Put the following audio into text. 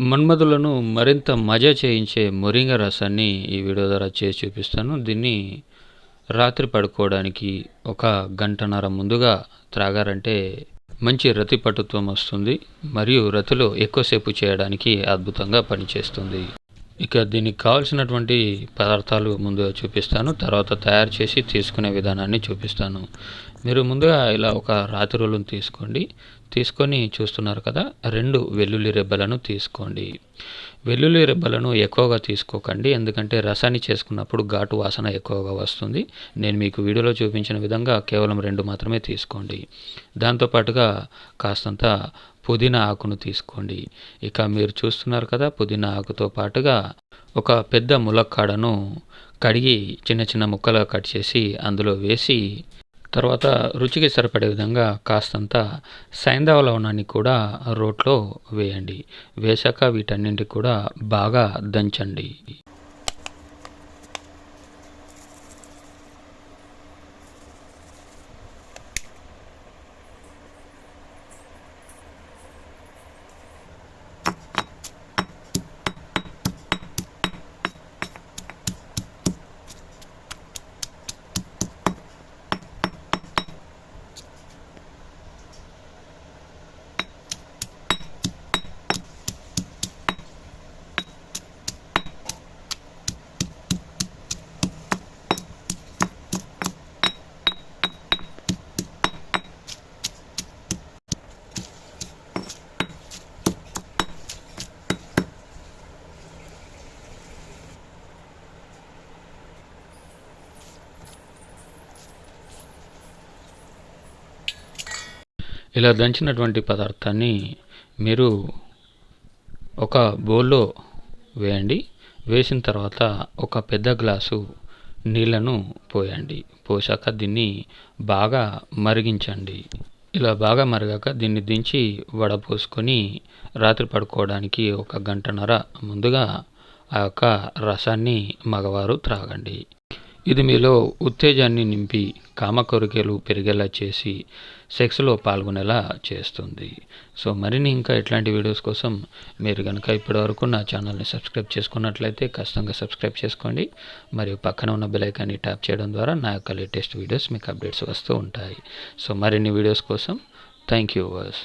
మన్మధులను మరింత మజా చేయించే మొరింగ రసాన్ని ఈ వీడియో ద్వారా చేసి చూపిస్తాను. దీన్ని రాత్రి పడుకోవడానికి ఒక గంటన్నర ముందుగా త్రాగారంటే మంచి రతి పటుత్వం వస్తుంది. మరియు రతిలో ఎక్కువసేపు చేయడానికి అద్భుతంగా పనిచేస్తుంది. ఇక దీనికి కావాల్సినటువంటి పదార్థాలు ముందుగా చూపిస్తాను. తర్వాత తయారు చేసి తీసుకునే విధానాన్ని చూపిస్తాను. మీరు ముందుగా ఇలా ఒక రాతి రోలును తీసుకోండి. తీసుకొని చూస్తున్నారు కదా రెండు వెల్లుల్లి రెబ్బలను తీసుకోండి. వెల్లుల్లి రెబ్బలను ఎక్కువగా తీసుకోకండి ఎందుకంటే రసాన్ని చేసుకున్నప్పుడు ఘాటు వాసన ఎక్కువగా వస్తుంది. నేను మీకు వీడియోలో చూపించిన విధంగా కేవలం రెండు మాత్రమే తీసుకోండి. దాంతోపాటుగా కాస్తంత పుదీనా ఆకును తీసుకోండి. ఇక మీరు చూస్తున్నారు కదా పుదీనా ఆకుతో పాటుగా ఒక పెద్ద ములక్కాడను కడిగి చిన్న చిన్న ముక్కలుగా కట్ చేసి అందులో వేసి తర్వాత రుచికి సరిపడే విధంగా కాస్తంత సైంధవ లవణాన్ని కూడా రోట్లో వేయండి. వేశాక వీటన్నింటికి కూడా బాగా దంచండి. ఇలా దంచినటువంటి పదార్థాన్ని మీరు ఒక బౌల్లో వేయండి. వేసిన తర్వాత ఒక పెద్ద గ్లాసు నీళ్ళను పోయండి. పోసాక దీన్ని బాగా మరిగించండి. ఇలా బాగా మరిగాక దీన్ని దించి వడపోసుకొని రాత్రి పడుకోవడానికి ఒక గంటన్నర ముందుగా ఆ యొక్క రసాన్ని మగవారు త్రాగండి. ఇది మీలో ఉత్తేజాన్ని నింపి కామకోరికలు పెరిగేలా చేసి సెక్స్లో పాల్గొనేలా చేస్తుంది. సో మరిన్ని ఇంకా ఇట్లాంటి వీడియోస్ కోసం మీరు కనుక ఇప్పటివరకు నా ఛానల్ని సబ్స్క్రైబ్ చేసుకున్నట్లయితే ఖచ్చితంగా సబ్స్క్రైబ్ చేసుకోండి. మరియు పక్కన ఉన్న బెలైకాన్ని ట్యాప్ చేయడం ద్వారా నా యొక్క లేటెస్ట్ వీడియోస్ మీకు అప్డేట్స్ వస్తూ ఉంటాయి. సో మరిన్ని వీడియోస్ కోసం థ్యాంక్ యూ వర్స్